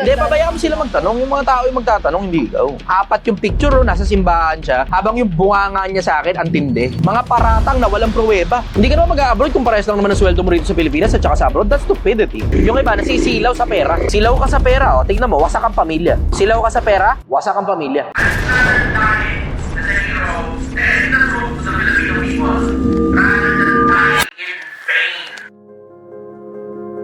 Hindi, pabayaan mo sila magtanong. Yung mga tao yung magtatanong, hindi ikaw. Apat yung picture, oh, nasa simbahan siya. Habang yung bunganga niya sa akin, ang tindi. Mga paratang na walang pruweba. Hindi ka naman mag-abroad kung parehas lang naman ang sweldo mo rito sa Pilipinas at saka sa abroad. That's stupidity. Yung iba, nasisilaw sa pera. Silaw ka sa pera, oh. Tingnan mo, wasak ang pamilya. Silaw ka sa pera, wasak ang pamilya.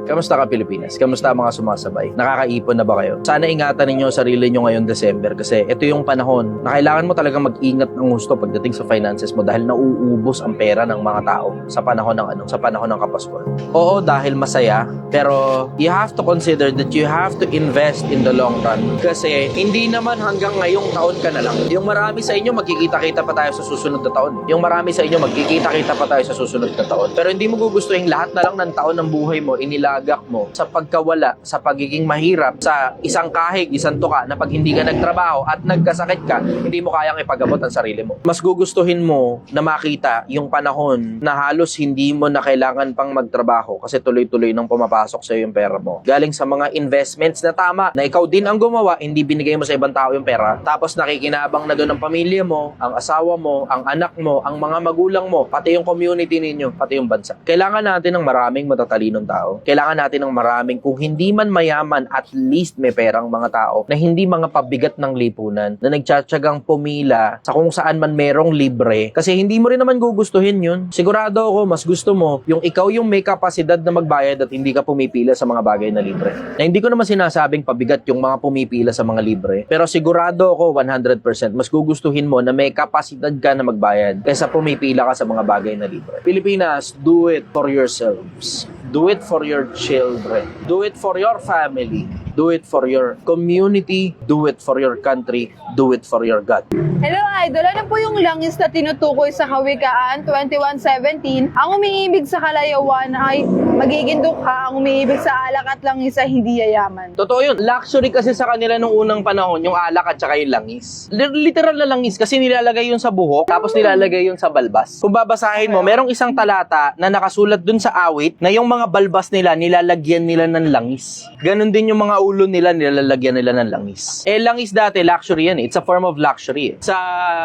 Kamusta ka Pilipinas? Kamusta mga sumasabay? Nakakaipon na ba kayo? Sana ingatan ninyo sarili nyo ngayong December kasi ito yung panahon na kailangan mo talagang mag-ingat ng gusto pagdating sa finances mo dahil nauubos ang pera ng mga tao sa panahon ng ano, sa panahon ng Kapaskuhan. Oo, dahil masaya, pero you have to consider that you have to invest in the long run kasi hindi naman hanggang ngayong taon ka na lang. Yung marami sa inyo magkikita-kita pa tayo sa susunod na taon. Yung marami sa inyo magkikita-kita pa tayo sa susunod na taon. Pero hindi mo gugustuhin lahat na lang ng taon ng buhay mo inilagak mo sa pagkawala, sa pagiging mahirap, sa isang kahig, isang tuka na pag hindi ka nagtrabaho at nagkasakit ka, hindi mo kayang ipagabot ang sarili mo. Mas gugustuhin mo na makita yung panahon na halos hindi mo na kailangan pang magtrabaho kasi tuloy-tuloy nang pumapasok sa yung pera mo. Galing sa mga investments na tama na ikaw din ang gumawa, hindi binigay mo sa ibang tao yung pera. Tapos nakikinabang na doon ang pamilya mo, ang asawa mo, ang anak mo, ang mga magulang mo, pati yung community ninyo, pati yung bansa. Kailangan natin ng maraming matatalinong tao. Kailangan natin ng maraming, kung hindi man mayaman, at least may perang mga tao na hindi mga pabigat ng lipunan, na nagtsatsagang pumila sa kung saan man merong libre. Kasi hindi mo rin naman gugustuhin yun. Sigurado ako, mas gusto mo yung ikaw yung may kapasidad na magbayad at hindi ka pumipila sa mga bagay na libre. Na hindi ko naman sinasabing pabigat yung mga pumipila sa mga libre. Pero sigurado ako 100% mas gugustuhin mo na may kapasidad ka na magbayad kaysa pumipila ka sa mga bagay na libre. Pilipinas, do it for yourselves. Do it for your children. Do it for your family. Do it for your community. Do it for your country. Do it for your God. Hello Idol, ano po yung langis na tinutukoy sa Kawikaan 2117? Ang umiibig sa kalayawan ay magiging dukha, ang umiibig sa alak at langis ay hindi yayaman. Totoo yun. Luxury kasi sa kanila nung unang panahon, yung alak at saka yung langis. Li- Literal na langis kasi nilalagay yun sa buhok, tapos nilalagay yun sa balbas. Kung babasahin mo, merong isang talata na nakasulat dun sa awit na yung mga balbas nila, nilalagyan nila ng langis. Ganon din yung mga ulo nila, nilalagyan nila ng langis. Eh, langis dati, luxury yan eh. It's a form of luxury eh. Sa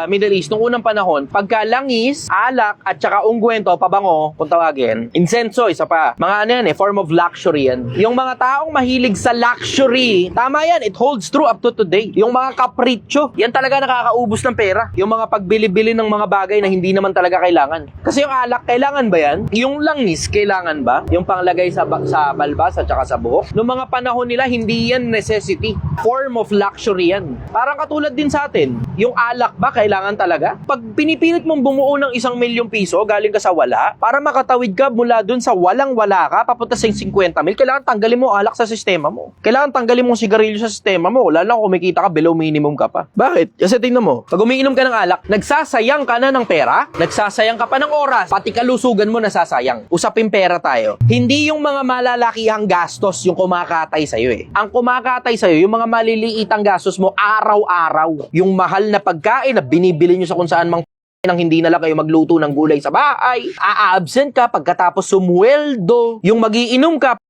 Middle East, nung unang panahon, pagka langis, alak, at saka ungkwento, pabango, kung tawagin, insenso, isa pa. Mga ano yan eh, form of luxury yan. Yung mga taong mahilig sa luxury, tama yan, it holds true up to today. Yung mga kapritsyo, yan talaga nakakaubos ng pera. Yung mga pagbili-bili ng mga bagay na hindi naman talaga kailangan. Kasi yung alak, kailangan ba yan? Yung langis, kailangan ba? Yung panglagay sa, sa balbas at saka sa buhok? Noong mga panahon nila, hindi yan necessity. Form of luxury yan. Parang katulad din sa atin, yung alak ba kailangan talaga? Pag pinipilit mong bumuo ng isang milyong piso, galing ka sa wala, para makatawid ka mula dun sa walang-wala ka, papunta sa 50 mil, kailangan tanggalin mo alak sa sistema mo. Kailangan tanggalin mo sigarilyo sa sistema mo, lalo na kumikita ka below minimum ka pa. Bakit? Kasi tingnan mo, pag umiinom ka ng alak, nagsasayang ka na ng pera, nagsasayang ka pa ng oras, pati kalusugan mo nasasayang. Usapin pera tayo. Hindi yung mga malalakihang gastos yung kumakatay sa'yo eh. Ang kumakatay sa'yo, yung mga maliliitang gastos mo araw-araw. Yung mahal na pagkain na binibili nyo sa kung saan mang nang hindi na lang kayo magluto ng gulay sa bahay, a-absent ka pagkatapos sumweldo, yung magiinom ka,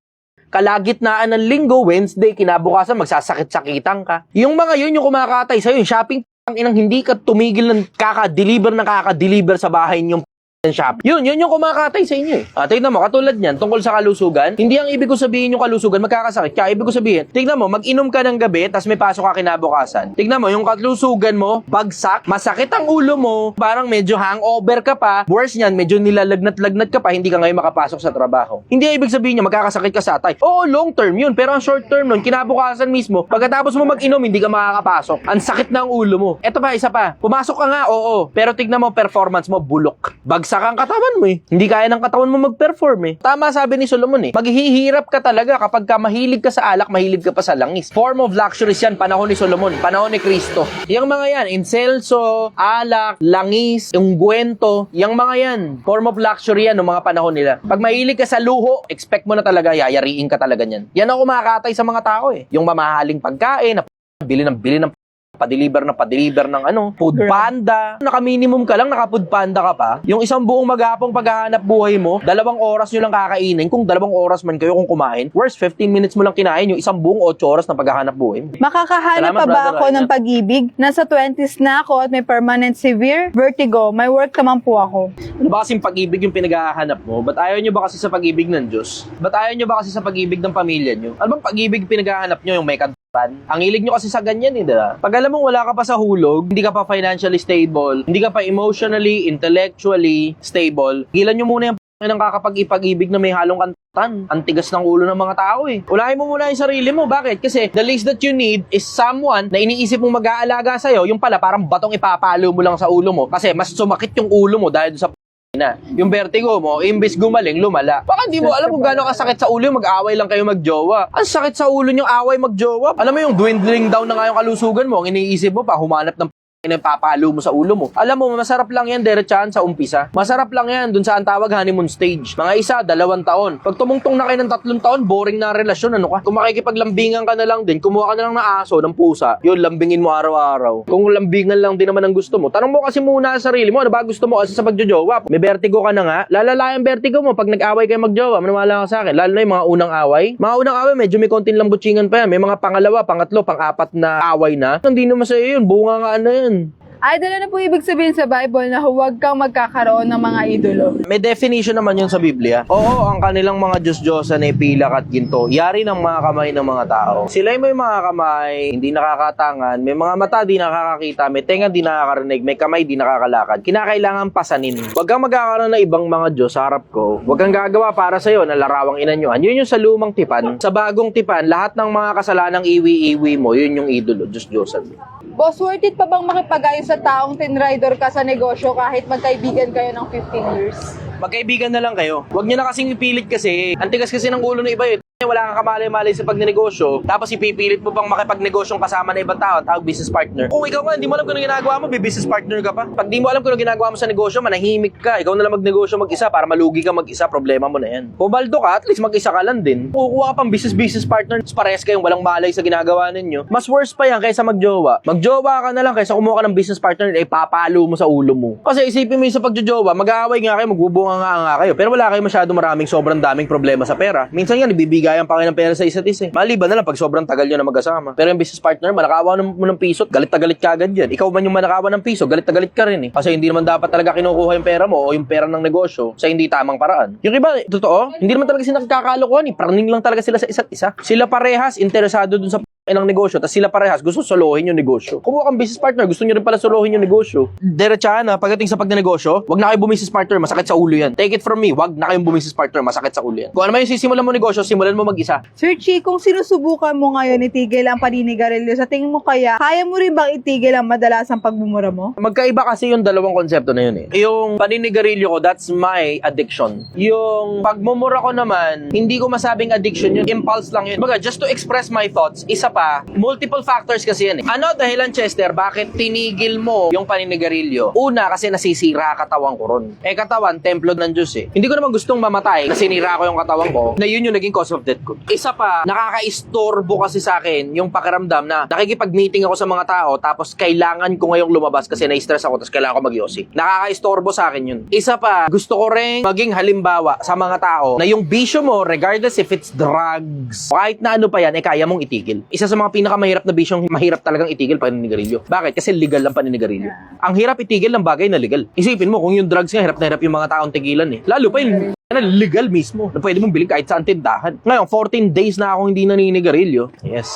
kalagitnaan ng linggo, Wednesday, kinabukasan, magsasakit-sakitan ka. Yung mga yun, yung kumakatay sa'yo, yung shopping, ang inang hindi ka tumigil ng kaka-deliver na kaka-deliver sa bahay yung ng shop. Yun, yun yung kumakatay sa inyo eh. Ah, tignan mo, katulad niyan, tungkol sa kalusugan, hindi ang ibig ko sabihin yung kalusugan, magkakasakit. Kaya ibig ko sabihin, tignan mo, mag-inom ka ng gabi, tas may pasok ka kinabukasan. Tignan mo, yung kalusugan mo, bagsak, masakit ang ulo mo, parang medyo hangover ka pa, worse niyan, medyo nilalagnat-lagnat ka pa, hindi ka ngayon makapasok sa trabaho. Hindi ibig sabihin niya, magkakasakit ka sa atay. Oo, long term yun, pero ang short term nun, kinabukasan mismo, pagkatapos mo mag-inom, hindi ka makakapasok. Ang sakit ng ulo mo. Eto pa, isa pa, pumasok ka nga, oo, pero tignan mo, performance mo, bulok. Bagsak ang katawan mo eh. Hindi kaya ng katawan mo mag-perform eh. Tama sabi ni Solomon eh. Maghihirap ka talaga kapag ka mahilig ka sa alak, mahilig ka pa sa langis. Form of luxury yan, panahon ni Solomon, panahon ni Kristo. Yung mga yan, inselso, alak, langis, ungguento, yung mga yan, form of luxury yan ng mga panahon nila. Pag mahilig ka sa luho, expect mo na talaga, yayariin ka talaga niyan. Yan ang kumakatay sa mga tao eh. Yung mamahaling pagkain, na bili ng bili ng pa-deliver na pa-deliver ng ano, food panda. Naka-minimum ka lang, naka-food panda ka pa. Yung isang buong maghapong paghahanap buhay mo, dalawang oras nyo lang kakainin. Kung dalawang oras man kayo kung kumain, worst 15 minutes mo lang kinain yung isang buong 8 oras na paghahanap buhay mo. Makakahanap Salamat, pa ba Brother ako Ryan. ng pag-ibig? Nasa 20s na ako at may permanent severe vertigo. May work naman po ako. Ano ba kasing pag-ibig yung pinaghahanap mo? Ba't ayaw nyo ba kasi sa pag-ibig ng Diyos? Ba't ayaw nyo ba kasi sa pag-ibig ng pamilya nyo? Ano bang pag-ibig pinaghahanap nyo yung may kantan? Ang hilig nyo kasi sa ganyan eh, diba? Pag alam mong wala ka pa sa hulog, hindi ka pa financially stable, hindi ka pa emotionally, intellectually stable, gilan nyo muna yung ng kakapag-ipag-ibig na may halong kantan. Ang tigas ng ulo ng mga tao eh. Unahin mo muna yung sarili mo. Bakit? Kasi the least that you need is someone na iniisip mong mag-aalaga sa'yo, yung pala parang batong ipapalo mo lang sa ulo mo. Kasi mas sumakit yung ulo mo dahil sa na. Yung vertigo mo, imbis gumaling, lumala. Baka hindi mo alam kung gaano kasakit sa ulo yung mag-away lang kayo magjowa. Ang sakit sa ulo yung away magjowa. Alam mo yung dwindling down na nga yung kalusugan mo, ang iniisip mo pa, humanap ng na papalo mo sa ulo mo. Alam mo, masarap lang yan diretsahan sa umpisa. Masarap lang yan dun sa ang tawag honeymoon stage. Mga isa, dalawang taon. Pag tumungtong na kayo ng tatlong taon, boring na relasyon, ano ka? Kung makikipaglambingan ka na lang din, kumuha ka na lang ng aso, ng pusa, yun, lambingin mo araw-araw. Kung lambingan lang din naman ang gusto mo, tanong mo kasi muna sa sarili mo, ano ba gusto mo kasi sa pagjojowa? May vertigo ka na nga, lalala yung vertigo mo pag nag-away kayo magjowa, maniwala ka sa akin. Lalo na yung mga unang away. Mga unang away, medyo may konting lambutsingan pa yan. May mga pangalawa, pangatlo, pang-apat na away na. Hindi naman sa'yo yun, bunga nga na yan. Idol, ano po ibig sabihin sa Bible na huwag kang magkakaroon ng mga idolo? May definition naman yun sa Biblia. Oo, ang kanilang mga Diyos-Diyosan ay pilak at ginto. Yari ng mga kamay ng mga tao. Sila may mga kamay, hindi nakakatangan, may mga mata, di nakakakita, may tenga, di nakakarinig, may kamay, di nakakalakad. Kinakailangan pasanin. Huwag kang magkakaroon ng ibang mga Diyos sa harap ko. Huwag kang gagawa para sa'yo na larawang inanyuan. Yun yung sa lumang tipan. Sa bagong tipan, lahat ng mga kasalanang iwi-iwi mo, yun yung idolo, Diyos-Diyosan. Boss, worth it pa bang makipag-ayos sa taong tinrider ka sa negosyo kahit magkaibigan kayo ng 15 years? Magkaibigan na lang kayo. Huwag niyo na kasing ipilit kasi. Ang tigas kasi ng ulo ng iba eh. Wala kang kamalay-malay sa pagnenegosyo, tapos ipipilit mo pang makipagnegosyo kasama na ibang tao, tawag business partner. Kung ikaw nga, hindi mo alam kung ano ginagawa mo, business partner ka pa. Pag di mo alam kung ano ginagawa mo sa negosyo, manahimik ka. Ikaw na lang magnegosyo mag-isa para malugi ka mag-isa, problema mo na yan. Pumaldo ka, at least mag-isa ka lang din. Kukuha ka pang business-business partner, parehas kayong walang malay sa ginagawa ninyo. Mas worse pa yan kaysa magjowa. Magjowa ka na lang kaysa kumuha ka ng business partner, eh papalo mo sa ulo mo. Kasi isipin mo yung sa pagjojowa, mag-aaway nga kayo, magbubunga nga nga kayo. Pero wala kayo masyado maraming sobrang daming problema sa pera. Minsan yan, ibibigayan pa kayo ng pera sa isa't isa. eh. Maliban na lang pag sobrang tagal nyo na mag-asama. Pero yung business partner, manakawa mo ng piso, galit na galit ka agad yan. Ikaw man yung manakawa ng piso, galit na galit ka rin eh. Kasi hindi naman dapat talaga kinukuha yung pera mo o yung pera ng negosyo sa hindi tamang paraan. Yung iba, totoo, hindi naman talaga sila nagkakalokohan eh. Praning lang talaga sila sa isa't isa. Sila parehas, interesado dun sa ng negosyo, tapos sila parehas gusto solohin yung negosyo. Kumuha kang business partner, gusto nyo rin pala solohin yung negosyo. Diretsahan na, pagdating sa pagnenegosyo, wag na kayo bumisis partner, masakit sa ulo yan. Take it from me, wag na kayong bumisis partner, masakit sa ulo yan. Kung ano man yung sisimulan mo negosyo, simulan mo mag-isa. Sir Chi, kung sinusubukan mo ngayon itigil ang paninigarilyo, sa tingin mo kaya, kaya mo rin bang itigil ang madalasang pagmumura mo? Magkaiba kasi yung dalawang konsepto na yun eh. Yung paninigarilyo ko, that's my addiction. Yung pagmumura ko naman, hindi ko masabing addiction yun. Impulse lang yun. Baga, just to express my thoughts, isa pa, multiple factors kasi yan eh. Ano dahilan, Chester, bakit tinigil mo yung paninigarilyo? Una, kasi nasisira katawan ko ron. Eh, katawan, templo ng Diyos eh. Hindi ko naman gustong mamatay na sinira ko yung katawan ko na yun yung naging cause of death ko. Isa pa, nakaka-istorbo kasi sa akin yung pakiramdam na nakikipag-meeting ako sa mga tao tapos kailangan ko ngayong lumabas kasi na-stress ako tapos kailangan ko magyosi. Nakaka-istorbo sa akin yun. Isa pa, gusto ko rin maging halimbawa sa mga tao na yung bisyo mo, regardless if it's drugs, kahit na ano pa yan, eh kaya mong itigil. Isa sa mga pinakamahirap na bisyong mahirap talagang itigil paninigarilyo. Bakit? Kasi legal lang paninigarilyo. Ang hirap itigil ng bagay na legal. Isipin mo, kung yung drugs nga, hirap na hirap yung mga taong tigilan eh. Lalo pa yung na legal mismo na pwede mong bilhin kahit saan tindahan. Ngayon, 14 days na ako hindi naninigarilyo. Yes.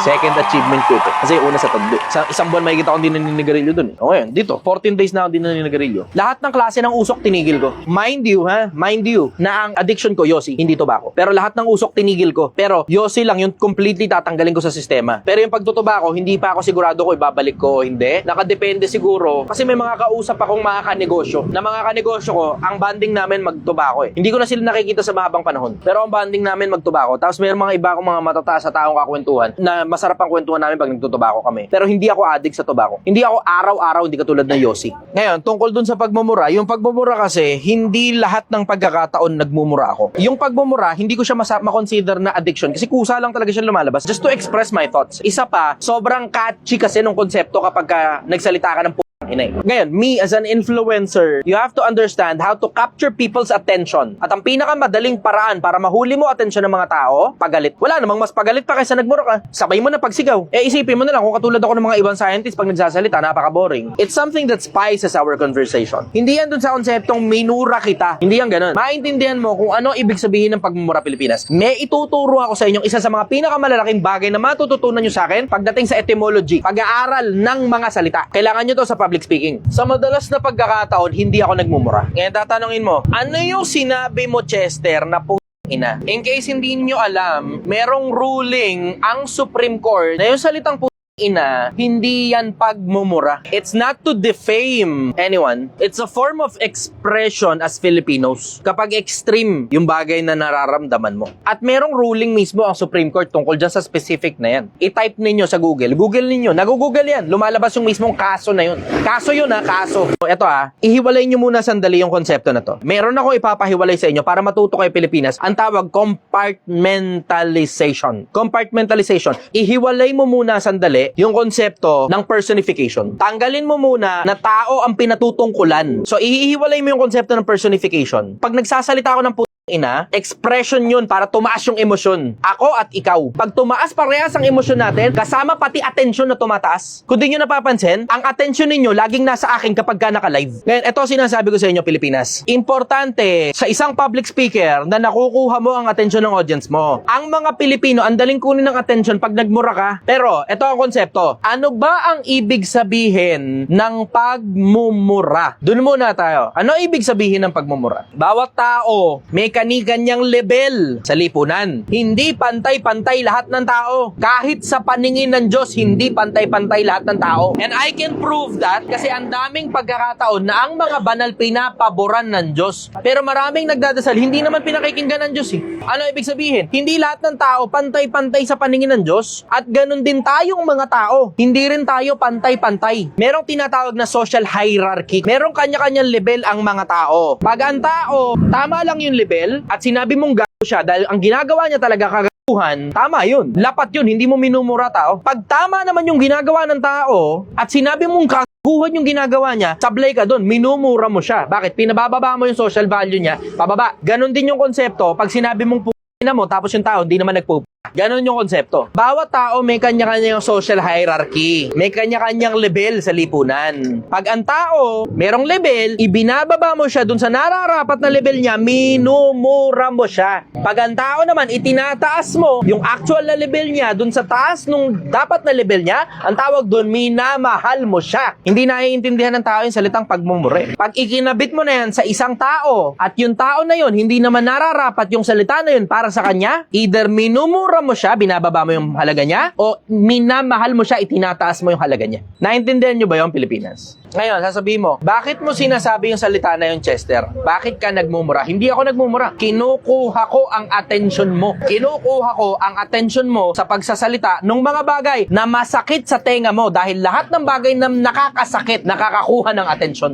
Second achievement ko ito. Kasi una sa tagdo. Sa isang buwan makikita ko hindi naninigarilyo dun. eh. O ngayon, dito, 14 days na ako hindi naninigarilyo. Lahat ng klase ng usok tinigil ko. Mind you, ha? Mind you, na ang addiction ko, Yossi, hindi tobacco. Pero lahat ng usok tinigil ko. Pero Yossi lang yung completely tatanggalin ko sa sistema. Pero yung pagtutubako, hindi pa ako sigurado ko ibabalik ko o hindi. Nakadepende siguro. Kasi may mga kausap akong mga kanegosyo. Na mga kanegosyo ko, ang banding namin magtubako eh. Hindi ko na sila nakikita sa mahabang panahon. Pero ang banding namin magtubako. Tapos mayroong mga iba akong mga matataas sa taong kakwentuhan na masarap ang kwentuhan namin pag nagtutubako kami. Pero hindi ako addict sa tubako. Hindi ako araw-araw, hindi katulad ng Yossi. Ngayon, tungkol dun sa pagmumura, yung pagmumura kasi, hindi lahat ng pagkakataon nagmumura ako. Yung pagmumura, hindi ko siya masa- makonsider na addiction kasi kusa lang talaga siya lumalabas just to express my thoughts. Isa pa, sobrang catchy kasi nung konsepto kapag ka nagsalita ka ng Inay. Ngayon, me as an influencer, you have to understand how to capture people's attention. At ang pinakamadaling paraan para mahuli mo attention ng mga tao, pagalit. Wala namang mas pagalit pa kaysa nagmura ka. Sabay mo na pagsigaw. Eh isipin mo na lang kung katulad ako ng mga ibang scientists pag nagsasalita, napaka-boring. It's something that spices our conversation. Hindi yan dun sa konseptong minura kita. Hindi yan ganun. Maintindihan mo kung ano ibig sabihin ng pagmumura Pilipinas. May ituturo ako sa inyong isa sa mga pinakamalalaking bagay na matututunan nyo sa akin pagdating sa etymology, pag-aaral ng mga salita. Kailangan nyo to sa public speaking. Sa madalas na pagkakataon, hindi ako nagmumura. Ngayon tatanungin mo, ano yung sinabi mo, Chester, na po ina. In case hindi niyo alam, merong ruling ang Supreme Court na yung salitang po ina, hindi yan pagmumura. It's not to defame anyone. It's a form of expression as Filipinos. Kapag extreme yung bagay na nararamdaman mo. At merong ruling mismo ang Supreme Court tungkol dyan sa specific na yan. I-type ninyo sa Google. Google ninyo. Nagugoogle yan. Lumalabas yung mismong kaso na yun. Kaso yun ha, kaso. Ito ha, ihiwalay nyo muna sandali yung konsepto na to. Meron ako ipapahiwalay sa inyo para matuto kayo Pilipinas. Ang tawag compartmentalization. Compartmentalization. Ihiwalay mo muna sandali yung konsepto ng personification. Tanggalin mo muna na tao ang pinatutungkulan. So, ihiwalay mo yung konsepto ng personification. Pag nagsasalita ako ng ina, expression yun para tumaas yung emosyon. Ako at ikaw. Pag tumaas parehas ang emosyon natin, kasama pati attention na tumataas. Kung di nyo napapansin, ang attention ninyo laging nasa akin kapag ka naka-live. Ngayon, ito sinasabi ko sa inyo, Pilipinas. Importante sa isang public speaker na nakukuha mo ang attention ng audience mo. Ang mga Pilipino, ang daling kunin ng attention pag nagmura ka. Pero, ito ang konsepto. Ano ba ang ibig sabihin ng pagmumura? Doon muna tayo. Ano ibig sabihin ng pagmumura? Bawat tao may kani-kanyang level sa lipunan. Hindi pantay-pantay lahat ng tao. Kahit sa paningin ng Diyos, hindi pantay-pantay lahat ng tao. And I can prove that kasi ang daming pagkakataon na ang mga banal pinapaboran ng Diyos. Pero maraming nagdadasal, hindi naman pinakikinggan ng Diyos eh. Ano ibig sabihin? Hindi lahat ng tao pantay-pantay sa paningin ng Diyos. At ganun din tayong mga tao. Hindi rin tayo pantay-pantay. Merong tinatawag na social hierarchy. Merong kanya-kanyang level ang mga tao. Pag ang tao, tama lang yung level, at sinabi mong gago siya dahil ang ginagawa niya talaga kagaguhan, tama yun. Lapat yun, hindi mo minumura tao. Pag tama naman yung ginagawa ng tao, at sinabi mong kagaguhan yung ginagawa niya, sablay ka doon, minumura mo siya. Bakit? Pinabababa mo yung social value niya, pababa. Ganon din yung konsepto, pag sinabi mong na mo, tapos yung tao, hindi naman nagpo Ganon yung konsepto. Bawat tao may kanya-kanyang social hierarchy. May kanya-kanyang level sa lipunan. Pag ang tao merong level, ibinababa mo siya dun sa nararapat na level niya, minumura mo siya. Pag ang tao naman, itinataas mo yung actual na level niya dun sa taas nung dapat na level niya, ang tawag dun, minamahal mo siya. Hindi naiintindihan ng tao yung salitang pagmumure. Pag ikinabit mo na yan sa isang tao, at yung tao na yun, hindi naman nararapat yung salita na yun para sa kanya, either minumura mo siya, binababa mo yung halaga niya, o minamahal mo siya, itinataas mo yung halaga niya. Naintindihan nyo ba yung Pilipinas? Ngayon, sasabihin mo, bakit mo sinasabi yung salita na yung Chester? Bakit ka nagmumura? Hindi ako nagmumura. Kinukuha ko ang attention mo. Kinukuha ko ang attention mo sa pagsasalita ng mga bagay na masakit sa tenga mo dahil lahat ng bagay na nakakasakit, nakakakuha ng attention.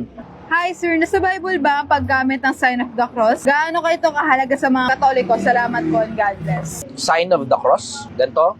Hi sir, nasa Bible ba ang paggamit ng sign of the cross? Gaano kayo ito kahalaga sa mga Katoliko? Salamat po and God bless. Sign of the cross? Ganito?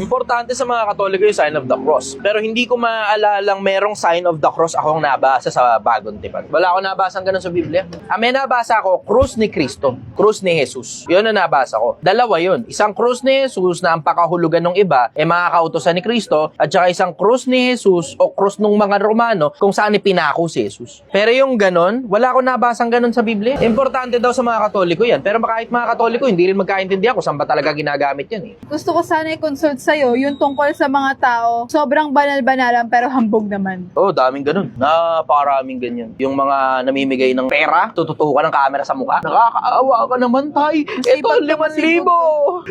Importante sa mga Katoliko yung sign of the cross. Pero hindi ko maalalang merong sign of the cross akong nabasa sa bagong tipan. Wala akong nabasang ganun sa Biblia. Ah, may nabasa ako, krus ni Kristo. Krus ni Jesus. Yun ang nabasa ko. Dalawa yun. Isang krus ni Jesus na ang pakahulugan ng iba ay mga kautosan ni Kristo at saka isang krus ni Jesus o krus ng mga Romano kung saan ipinako si Jesus. Pero yung ganun, wala akong nabasang ganun sa Biblia. Importante daw sa mga Katoliko yan. Pero kahit mga Katoliko, hindi rin magkaintindihan kung saan ba talaga ginagamit yan eh. Gusto ko sana i-consult sa'yo yung tungkol sa mga tao, sobrang banal-banalan pero hambog naman. Oh, daming ganun. Napakaraming ganyan. Yung mga namimigay ng pera, tututukan ng camera sa mukha. Nakakaawa ka naman, tay. Ito, Sipag liman naman libo.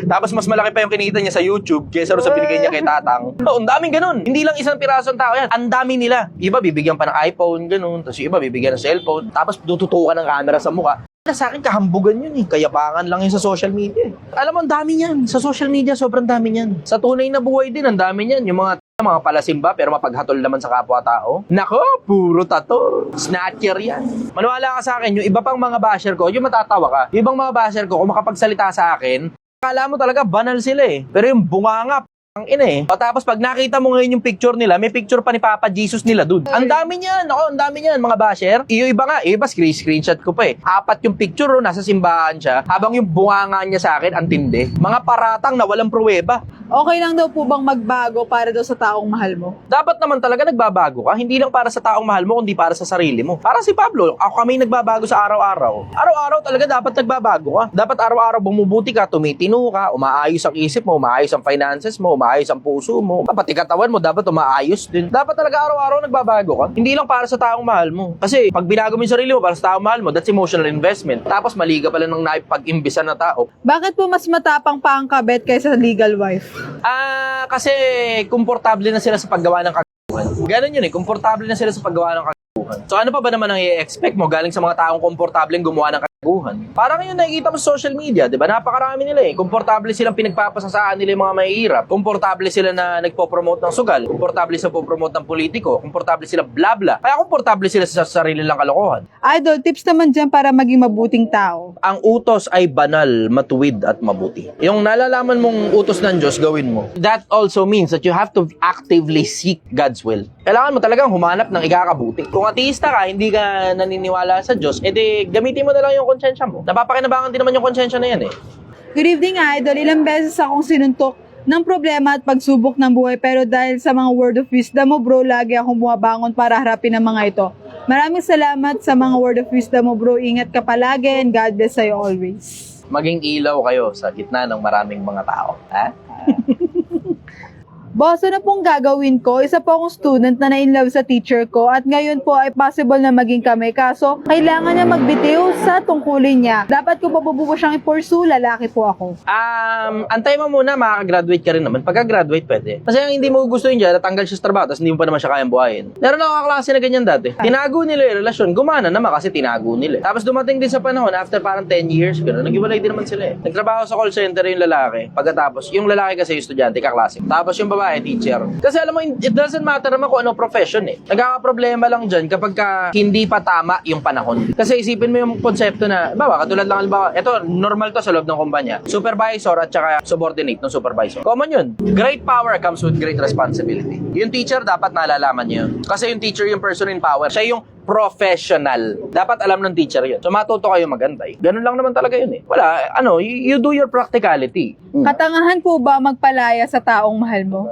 Tapos mas malaki pa yung kinita niya sa YouTube kaysa sa binigay niya kay Tatang. Oh, ang daming ganun. Hindi lang isang pirasong tao yan. Ang dami nila. Iba bibigyan pa ng iPhone, ganun. Tapos iba bibigyan ng cellphone. Tapos tututukan ng camera sa mukha. Na sa akin, kahambugan yun eh. Kayabangan lang yun sa social media. eh. Alam mo, ang dami niyan. Sa social media, sobrang dami niyan. Sa tunay na buhay din, ang dami niyan. Yung mga mga palasimba pero mapaghatol naman sa kapwa-tao. Nako, puro tato. Snatcher yan. Maniwala ka sa akin, yung iba pang mga basher ko, yung matatawa ka. Yung ibang mga basher ko, kung makapagsalita sa akin, akala mo talaga banal sila eh. Pero yung bunganga, ang ina eh. O tapos pag nakita mo ngayon yung picture nila, may picture pa ni Papa Jesus nila dun. Ang dami niyan. Ako, ang dami niyan, mga basher. Iyo iba nga, iyo iba screen screenshot ko pa eh. Apat yung picture, oh, nasa simbahan siya. Habang yung bunganga niya sa akin, ang tindi. Mga paratang na walang pruweba. Okay lang daw po bang magbago para daw sa taong mahal mo? Dapat naman talaga nagbabago ka. Hindi lang para sa taong mahal mo, kundi para sa sarili mo. Para si Pablo, ako kami nagbabago sa araw-araw. Araw-araw talaga dapat nagbabago ka. Dapat araw-araw bumubuti ka, tumitino ka, umaayos ang isip mo, umaayos ang finances mo, umaayos ang puso mo. Pati katawan mo, dapat umaayos din. Dapat talaga araw-araw nagbabago ka. Hindi lang para sa taong mahal mo. Kasi pag binago mo yung sarili mo para sa taong mahal mo, that's emotional investment. Tapos mali ka pala ng naipag-imbisan na tao. Bakit po mas matapang pa ang kabet kaysa legal wife? Ah, kasi komportable na sila sa paggawa ng kagaguhan. Ganon yun eh, komportable na sila sa paggawa ng kagaguhan. So ano pa ba naman ang i-expect mo galing sa mga taong komportableng gumawa ng kagaguhan? Parang yun nakikita mo sa social media, di ba? Napakarami nila eh. Komportable silang pinagpapasasaan nila yung mga mahihirap. Komportable sila na nagpo-promote ng sugal. Komportable sila po-promote ng politiko. Komportable sila bla-bla. Kaya komportable sila sa sarili lang kalokohan. Idol, tips naman dyan para maging mabuting tao. ang utos ay banal, matuwid at mabuti. Yung nalalaman mong utos ng Diyos, gawin mo. That also means that you have to actively seek God's will. Kailangan mo talagang humanap ng ikakabuti. Kung ateista ka, hindi ka naniniwala sa Diyos, edi gamitin mo na lang yung konsensya mo. Napapakinabangan din naman yung konsensya na yan eh. Good evening, Idol. Ilang beses akong sinuntok ng problema at pagsubok ng buhay pero dahil sa mga word of wisdom mo bro, lagi akong bumabangon para harapin ang mga ito. Maraming salamat sa mga word of wisdom mo bro. Ingat ka palagi and God bless sa'yo always. Maging ilaw kayo sa gitna ng maraming mga tao. Ha? Boss, ano pong gagawin ko? Isa po akong student na na-inlove sa teacher ko at ngayon po ay possible na maging kami. Kaso, kailangan niya magbitiw sa tungkulin niya. Dapat ko pa siyang i-pursue, lalaki po ako. Um, antay mo muna, makakagraduate ka rin naman. Pagka-graduate, pwede. Kasi ang hindi mo gusto dyan, natanggal siya sa trabaho, tapos hindi mo pa naman siya kayang buhayin. Meron ako kaklase na ganyan dati. Tinago nila yung relasyon, gumana naman kasi tinago nila. Tapos dumating din sa panahon, after parang 10 years, gano'n, naghiwalay din naman sila eh. Nagtrabaho sa call center yung lalaki. Pagkatapos, yung lalaki kasi yung estudyante, kaklase. Tapos yung babae, teacher. Kasi alam mo, it doesn't matter naman kung ano profession eh. Nagkakaproblema lang dyan kapag ka hindi pa tama yung panahon. Kasi isipin mo yung konsepto na, bawa, katulad lang, halimbawa, ito, normal to sa loob ng kumpanya. Supervisor at saka subordinate ng supervisor. Common yun. Great power comes with great responsibility. Yung teacher, dapat nalalaman niyo. Kasi yung teacher, yung person in power, siya yung professional. Dapat alam ng teacher yun. So matuto kayo magantay. Ganun lang naman talaga yun eh. Wala, ano, you, you do your practicality. Katangahan po ba magpalaya sa taong mahal mo?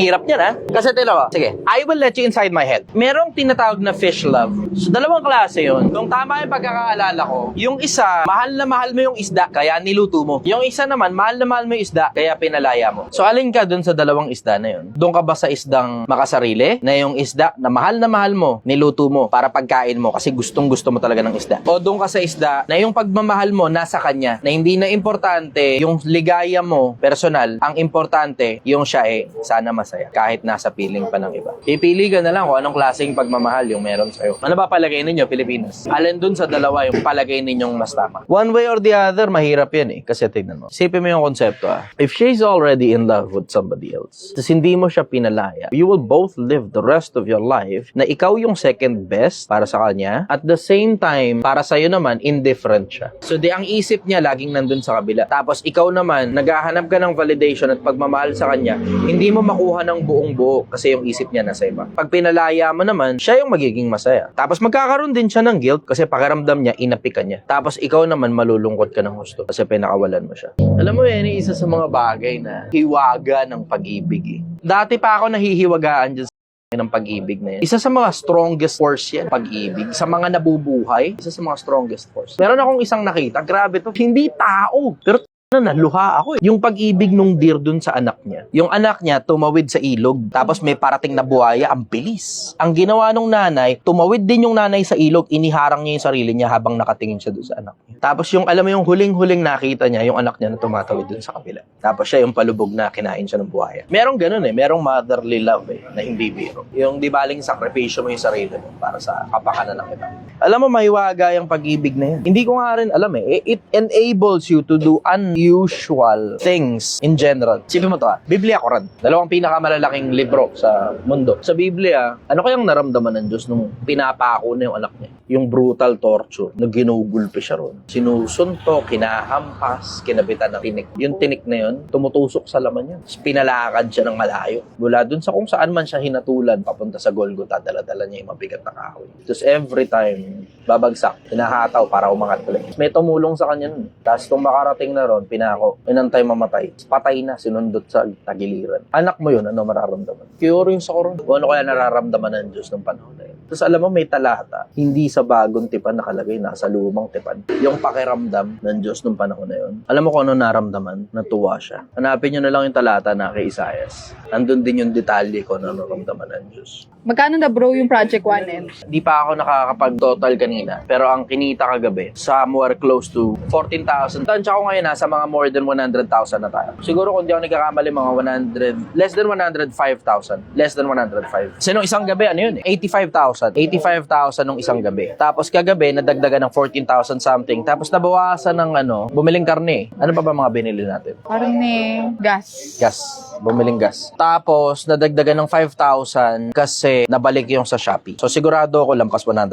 Hirap niyan ha. Kasi tila ko, sige, I will let you inside my head. Merong tinatawag na fish love. So dalawang klase yon. Kung tama yung pagkakaalala ko, yung isa, mahal na mahal mo yung isda, kaya niluto mo. Yung isa naman, mahal na mahal mo yung isda, kaya pinalaya mo. So alin ka dun sa dalawang isda na yun? Doon ka ba sa isdang makasarili? Na yung isda na mahal na mahal mo, niluto mo para pagkain mo kasi gustong gusto mo talaga ng isda. O doon ka sa isda na yung pagmamahal mo nasa kanya, na hindi na importante yung ligaya mo, personal, ang importante yung siya eh, sana masaya kahit nasa piling pa ng iba. Pipili ka na lang kung anong klaseng pagmamahal yung meron sa'yo. Ano ba palagay ninyo, Pilipinas? Alin dun sa dalawa yung palagay ninyong mas tama? One way or the other, mahirap yan eh. Kasi tignan mo. Isipin mo yung konsepto ah. If she's already in love with somebody else, tapos hindi mo siya pinalaya, you will both live the rest of your life na ikaw yung second best para sa kanya. At the same time, para sa'yo naman, indifferent siya. So di ang isip niya laging nandun sa kabila. Tapos ikaw naman, naghahanap ka ng validation at pagmamahal sa kanya, hindi mo makuha ng buong buo kasi yung isip niya nasa iba. Pag pinalaya mo naman, siya yung magiging masaya. Tapos magkakaroon din siya ng guilt kasi pakiramdam niya, inapi ka niya. Tapos ikaw naman malulungkot ka ng gusto kasi pinakawalan mo siya. Alam mo yan, isa sa mga bagay na hiwaga ng pag-ibig eh. Dati pa ako nahihiwagaan dyan ng pag-ibig na yan. Isa sa mga strongest force yan, pag-ibig. Sa mga nabubuhay, isa sa mga strongest force. Meron akong isang nakita, grabe to, hindi tao, pero na naluha ako eh. Yung pag-ibig nung deer dun sa anak niya. Yung anak niya tumawid sa ilog, tapos may parating na buhaya, ang bilis. Ang ginawa nung nanay, tumawid din yung nanay sa ilog, iniharang niya yung sarili niya habang nakatingin siya dun sa anak niya. Tapos yung alam mo yung huling-huling nakita niya, yung anak niya na tumatawid dun sa kabila. Tapos siya yung palubog na kinain siya ng buhaya. Merong ganun eh, merong motherly love eh, na hindi biro. Yung di baling sakripisyo mo yung sarili mo para sa kapakanan ng iba. Alam mo, mahiwaga yung pag-ibig na yan. Hindi ko nga rin alam eh. It enables you to do unusual things in general. Sipin mo to ah. Biblia, Quran. Dalawang pinakamalalaking libro sa mundo. Sa Biblia, ano kayang naramdaman ng Diyos nung pinapako na yung anak niya? Yung brutal torture na ginugulpi siya ron. Sinusunto, kinahampas, kinabitan ng tinik. Yung tinik na yun, tumutusok sa laman yun. Tapos Pinalakad siya ng malayo. Mula dun sa kung saan man siya hinatulan, papunta sa Golgotha, dala-dala niya yung mabigat na kahoy. Tapos every time, babagsak, hinahataw para umangat ulit. May tumulong sa kanya nun. Tapos kung makarating na ron, pinako, inantay mamatay. Patay na, sinundot sa tagiliran. Anak mo yun, ano mararamdaman? Curious ako ron. Kung ano kaya nararamdaman ng Diyos ng panahon na yun. Tapos alam mo, may talata, hindi sa bagong tipan nakalagay, nasa lumang tipan. Yung pakiramdam ng Diyos ng panahon na yun. Alam mo kung ano naramdaman? Natuwa siya. Hanapin nyo na lang yung talata na kay Isaias. Andun din yung detalye ko na naramdaman ng Diyos. Magkano na bro yung Project 1M? Di pa ako nakakapag-total kanina. Pero ang kinita kagabi, somewhere close to 14,000. Tansya ko ngayon nasa mga more than 100,000 na tayo. Siguro kung di ako nagkakamali, mga 100, less than 105,000. Less than 105. Kasi nung isang gabi, ano yun eh? 85,000. 85,000 nung isang gabi. Tapos kagabi, nadagdagan ng 14,000 something. Tapos nabawasan ng ano, bumiling karne. Ano pa ba mga binili natin? Ni gas. Gas. Bumiling gas. Tapos, nadagdagan ng 5,000 kasi nabalik yung sa Shopee. So, sigurado ako lampas 100,000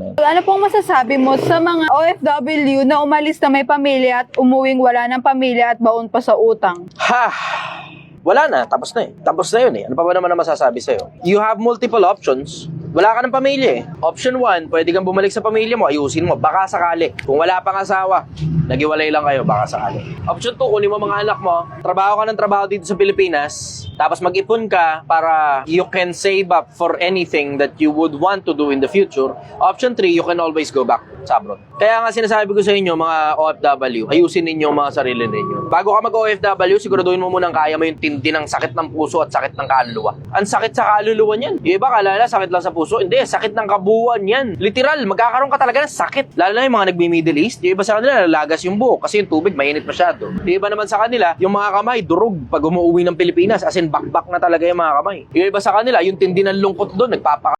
na yun. Ano pong masasabi mo sa mga OFW na umalis na may pamilya at umuwing wala ng pamilya at baon pa sa utang? Ha! Wala na, tapos na eh. Tapos na yun eh. Ano pa ba naman ang masasabi sa'yo? You have multiple options. Wala ka ng pamilya eh. Option 1, pwede kang bumalik sa pamilya mo, ayusin mo, baka sakali. Kung wala pang asawa, nagiwalay lang kayo, baka sakali. Option 2, kunin mo mga anak mo, trabaho ka ng trabaho dito sa Pilipinas, tapos mag-ipon ka para you can save up for anything that you would want to do in the future. Option 3, you can always go back sa abroad. Kaya nga sinasabi ko sa inyo, mga OFW, ayusin ninyo mga sarili ninyo. Bago ka mag-OFW, siguraduhin mo munang kaya mo yung tindi ng sakit ng puso at sakit ng kaluluwa. Ang sakit sa kaluluwa niyan. Yung iba kalala, sakit lang sa puso. Hindi, sakit ng kabuuan yan. Literal, magkakaroon ka talaga ng sakit. Lalo na yung mga nagmi-Middle East, yung iba sa kanila nalagas yung buhok kasi yung tubig mainit masyado. Yung iba naman sa kanila, yung mga kamay, durog pag umuwi ng Pilipinas, as in bakbak na talaga yung mga kamay. Yung iba sa kanila, yung tindi ng lungkot doon, nagpapaka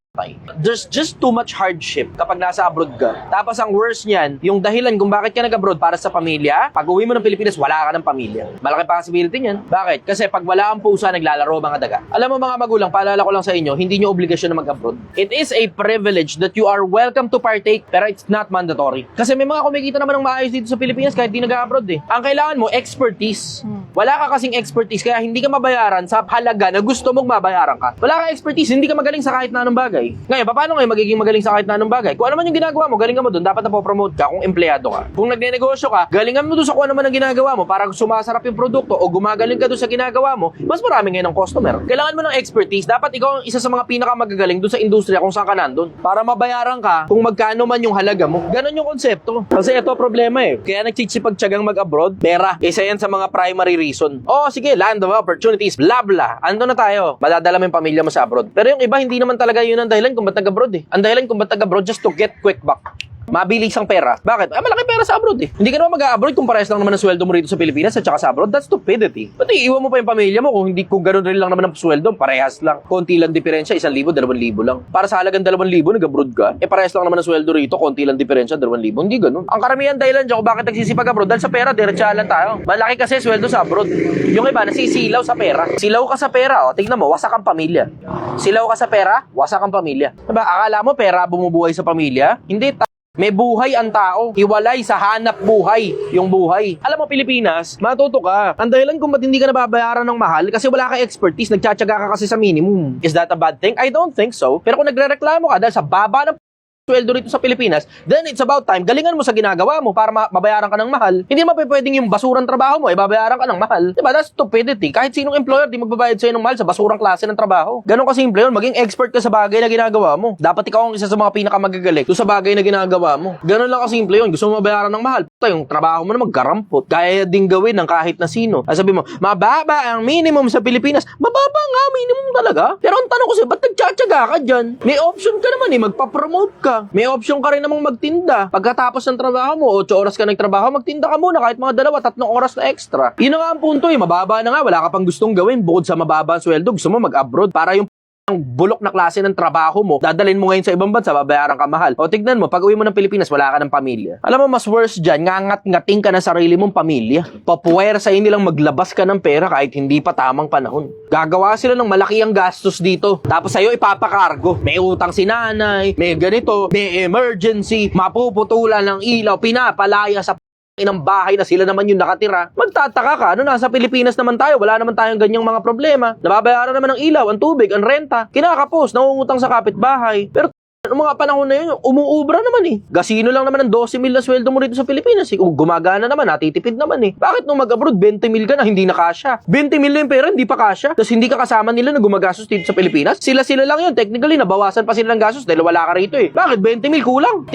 There's just too much hardship kapag nasa abroad ka. Tapos ang worst niyan, yung dahilan kung bakit ka nag-abroad para sa pamilya, pag uwi mo ng Pilipinas, wala ka ng pamilya. Malaki possibility niyan. Bakit? Kasi pag wala ang pusa, naglalaro mga daga. Alam mo mga magulang, paalala ko lang sa inyo, hindi nyo obligasyon na mag-abroad. It is a privilege that you are welcome to partake, pero it's not mandatory. Kasi may mga kumikita naman ng maayos dito sa Pilipinas kahit di nag-abroad eh. Ang kailangan mo, expertise. Wala ka kasing expertise, kaya hindi ka mabayaran sa halaga na gusto mong mabayaran ka. Wala kang expertise, hindi ka magaling sa kahit na anong bagay. Ngayon, paano ngayon magiging magaling sa kahit na anong bagay? Kung ano man yung ginagawa mo, galingan mo doon, dapat na promote ka kung empleyado ka. Kung nagnenegosyo ka, galingan mo doon sa kung ano man ang ginagawa mo para sumasarap yung produkto o gumagaling ka doon sa ginagawa mo, mas marami ngayon ng customer. Kailangan mo ng expertise, dapat ikaw ang isa sa mga pinakamagagaling doon sa industriya kung saan ka nandun. Para mabayaran ka kung magkano man yung halaga mo. Ganon yung konsepto. Kasi ito problema eh. Kaya nagtsitsipag-tsagang mag-abroad, pera. Isa yan sa mga primary reason. Oh, sige, land of opportunities, bla bla. Ando na tayo. Madadala mo yung pamilya mo sa abroad. Pero yung iba, hindi naman talaga yun ang dahilan kung ba't nag-abroad eh. Ang dahilan kung ba't nag-abroad just to get quick back. Mabilis ang pera. Bakit? Ay, malaki pera sa abroad eh. Hindi ka naman mag-abroad kung parehas lang naman ang sweldo mo rito sa Pilipinas at saka sa abroad. That's stupidity. Ba't iiwan mo pa yung pamilya mo kung hindi kung ganoon rin lang naman ang sweldo, parehas lang. Konti lang diferensya, isang libo, dalawang libo lang. Para sa halagang dalawang libo, nag-abroad ka, eh parehas lang naman ang sweldo rito, konti lang diferensya, dalawang libo. Hindi ganun. Ang karamihan dahilan dyan kung bakit nagsisipag abroad, dahil sa pera, diretsahan lang tayo. Malaki kasi sweldo sa abroad. Yung iba, nasisilaw sa pera. Silaw ka sa pera, oh. Tingnan mo, wasak ang pamilya. Silaw ka sa pera, wasak ang pamilya. Diba, akala mo pera bumubuhay sa pamilya? Hindi, may buhay ang tao. Hiwalay sa hanap buhay yung buhay. Alam mo, Pilipinas, matuto ka. Ang dahilan kung ba't hindi ka nababayaran ng mahal kasi wala ka expertise, nagtsatsaga ka kasi sa minimum. Is that a bad thing? I don't think so. Pero kung nagre-reklamo ka dahil sa baba ng sweldo rito sa Pilipinas, then it's about time, galingan mo sa ginagawa mo para ma- mabayaran ka ng mahal. Hindi naman pwedeng yung basurang trabaho mo, eh, babayaran ka ng mahal. Diba? That's stupidity. Kahit sinong employer, di magbabayad sa'yo ng mahal sa basurang klase ng trabaho. Ganon kasimple yun. Maging expert ka sa bagay na ginagawa mo. Dapat ikaw ang isa sa mga pinakamagagaling sa bagay na ginagawa mo. Ganon lang kasimple yun. Gusto mo mabayaran ng mahal. Puta, yung trabaho mo na magkarampot. Kaya din gawin ng kahit na sino. Ay sabi mo, mababa ang minimum sa Pilipinas. Mababa nga, minimum talaga. Pero tanong ko sa'yo, ba't nagtsatsaga ka dyan? May option ka naman eh, magpa-promote ka. May option ka rin namang magtinda. Pagkatapos ng trabaho mo, 8 oras ka nagtrabaho, magtinda ka muna kahit mga dalawa, tatlong oras na extra. Yun nga ang punto eh, mababa na nga, wala ka pang gustong gawin bukod sa mababa ang sweldo, gusto mo mag-abroad para yung ang bulok na klase ng trabaho mo, dadalhin mo ngayon sa ibang bansa, babayaran ka mahal. O tignan mo, pag uwi mo ng Pilipinas, wala ka ng pamilya. Alam mo, mas worse dyan, ngangat-ngating ka na sarili mong pamilya. Papuwer sa nilang maglabas ka ng pera kahit hindi pa tamang panahon. Gagawa sila ng malaki ang gastos dito. Tapos sa'yo ipapakargo. May utang si nanay, may ganito, may emergency, mapuputulan ng ilaw, pinapalaya sa inang bahay na sila naman yung nakatira, magtataka ka, ano, nasa Pilipinas naman tayo, wala naman tayong ganyang mga problema. Nababayaran naman ng ilaw, ang tubig, ang renta, kinakapos, nangungutang sa kapitbahay. Pero Noong mga panahon na yun, umuubra naman eh. Gasino lang naman ng 12 mil na sweldo mo rito sa Pilipinas eh. Gumagana naman, natitipid naman eh. Bakit nung mag-abroad, 20 mil ka na, hindi na kasya? 20 mil na yung pera, hindi pa kasya. Tapos hindi ka kasama nila na gumagastos dito sa Pilipinas? Sila-sila lang yun. Technically, nabawasan pa sila ng gastos dahil wala ka rito eh. Bakit? 20 mil kulang.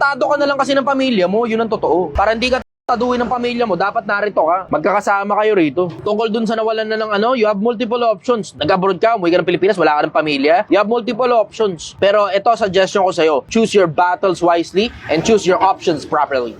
Tinatado ka na lang kasi ng pamilya mo, yun ang totoo. Para hindi ka taduin ng pamilya mo, dapat narito ka. Magkakasama kayo rito. Tungkol dun sa nawalan na ng ano, you have multiple options. Nag-abroad ka, umuwi ka ng Pilipinas, wala ka ng pamilya. You have multiple options. Pero ito, suggestion ko sa'yo, choose your battles wisely and choose your options properly.